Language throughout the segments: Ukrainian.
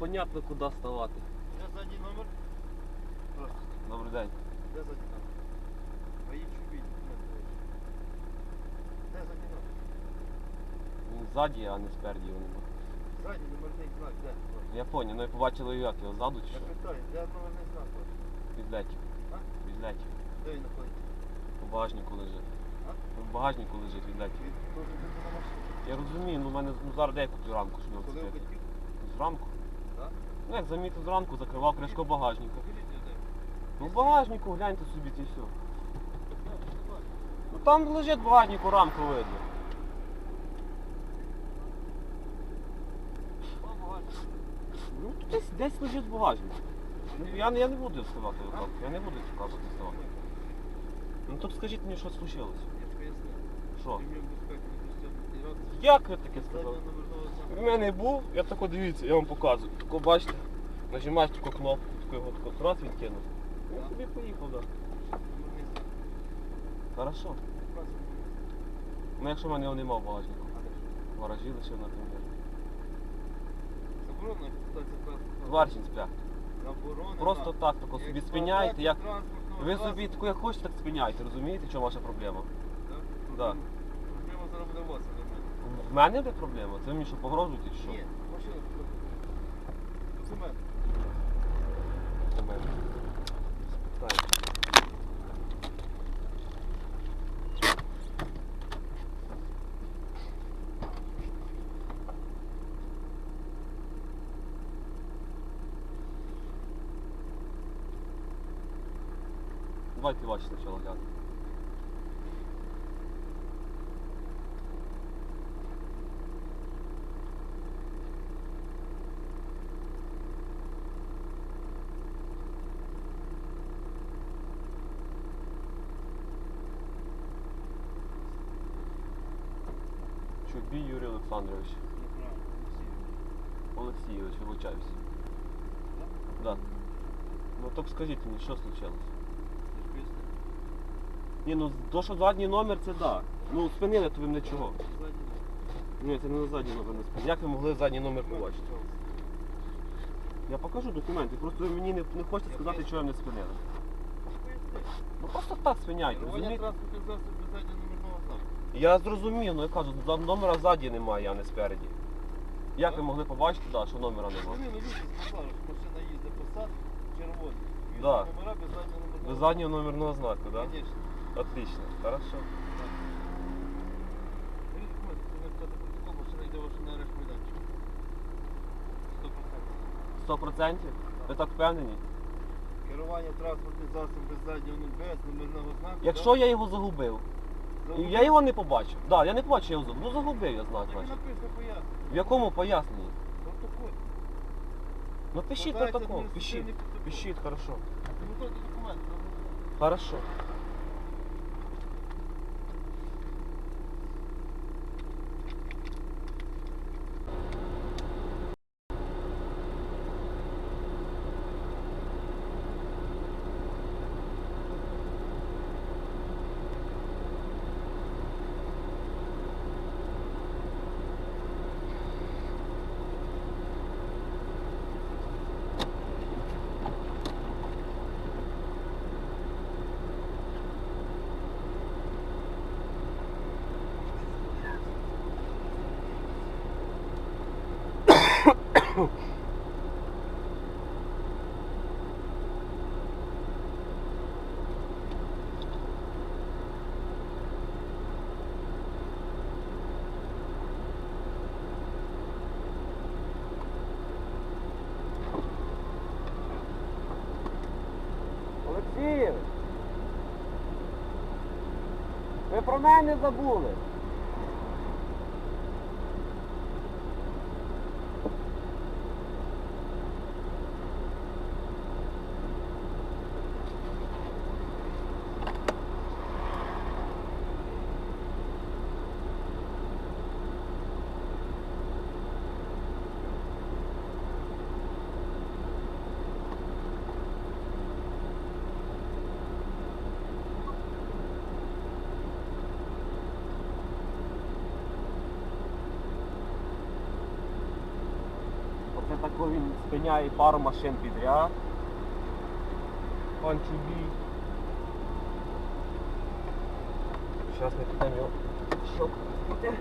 непонятно куди ставати. Де задній номер? Просто. Добрий день. Де задній номер? Поїдь чубіть, документи ваші. Де задній номер? Він ззаді, а не спереді його нема. Задній номерний знак, де? Я поняв, ну і побачили як його ззаду чи Я що? питаю, де номерний знак ваш? Відлетів. А? Відлетів. Де він знаходиться? У багажнику лежить. А? У багажнику лежить відлетів. Він теж на машині. Я розумію, ну в мене ну, зараз де я куплю рамку, що його Коли ви вцепити? хотів? Зранку? Так? Ну як замітив зранку, закривав кришку багажника. Ну в багажнику гляньте собі це все. Ну там лежить в багажнику рамку видно. Ну тут десь, десь лежить в багажнику. Ну, я, не- я не буду вставати отак. Я не буду вказувати вставати. Ну так скажіть мені, що случилось. Я ж. Що? Як ви таке сказали? В мене був, я тако дивіться, я вам показую. Тако бачите, нажимаєш таку кнопку, таку його тако раз він. Я собі поїхав, так. Хорошо. Ну якщо в мене його нема в багажнику. А де ж? В гаражі лишив, наприклад. Тварчин спя. Заборонена. Просто так, тако собі спиняєте, як. Ви собі таку як хочете, так спиняйте, розумієте, в чому ваша проблема? Так? Да. Проблема зараз буде вас, в мене. Буде проблема? Це мені що погрожуєте чи що? Ні, машина тут. Це мене. Це мене. Спитаю. Давайте ваші спочатку глянемо. Чубій Юрій Олександрович. Олексійович, вибачаюсь. Да. Ну так скажіть мені, що случилось? Я. Ні, ну то, що задній номер, це да. Ну спинили, то ви мене чого? Ні, це не на задній номер не спинили. Як ви могли задній номер побачити? Я покажу документи, просто ви мені не, не хочете сказати, що ви мене спинили. Ну просто так спиняйте, розумієте? транспортних засобів без заднього номерного знаку. Я зрозумів, ну я кажу, за- номера ззаді немає, а не спереді. Як ви могли побачити, да, що номера немає? Вони люди сказали, що машина їздить посад червоний. І Да. номера без заднього номерного Без заднього номерного знаку, да? Конечно. Отлично, хорошо. Беріть документи, це не вказати протокол, машина йде ваша на арешт майданчик. 100%. Процентів? Ви так впевнені? Керування транспортним засобом без заднього без номерного знаку. Якщо я його загубив, і я його не побачив. Да, я не побачив, я його загубив. Ну загубив я знак, значить. В якому поясненні? Ну пишіть протокол, пишіть. Пишіть, хорошо. Хорошо. Олексій! Ви про мене забули. спиняє пару машин підряд. Пан Чубій. Зараз ми підемо його щелкнути.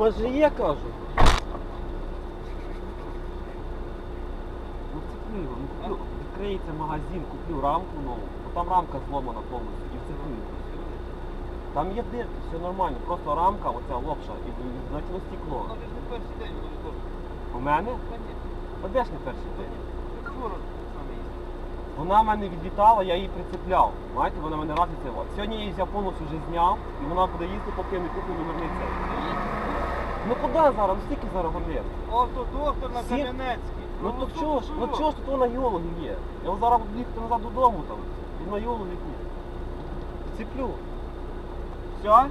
Може є, кажу. Ну цепни його, ну куплю, відкриється магазин, куплю рамку нову, бо там рамка зломана повністю і вцепни. Там є дирки, все нормально, просто рамка, оця лопша, і знайшло стекло. Воно ж не перший день, воно ж добре. У мене? А де ж не перший день? Вона мене відлітала, я її прицепляв. Знаєте, вона мене раз відцепила. Сьогодні я її повністю вже зняв, і вона буде їздити, поки не куплю номерний цей. Ну куди зараз? Ну скільки зараз годин? Автодоктор на Сім- Кам'янецький. Ну то чого ж, ну чого ж тут на геологи є? Я от зараз буду їхати назад додому там. І на геологи тут. Цеплю. Все?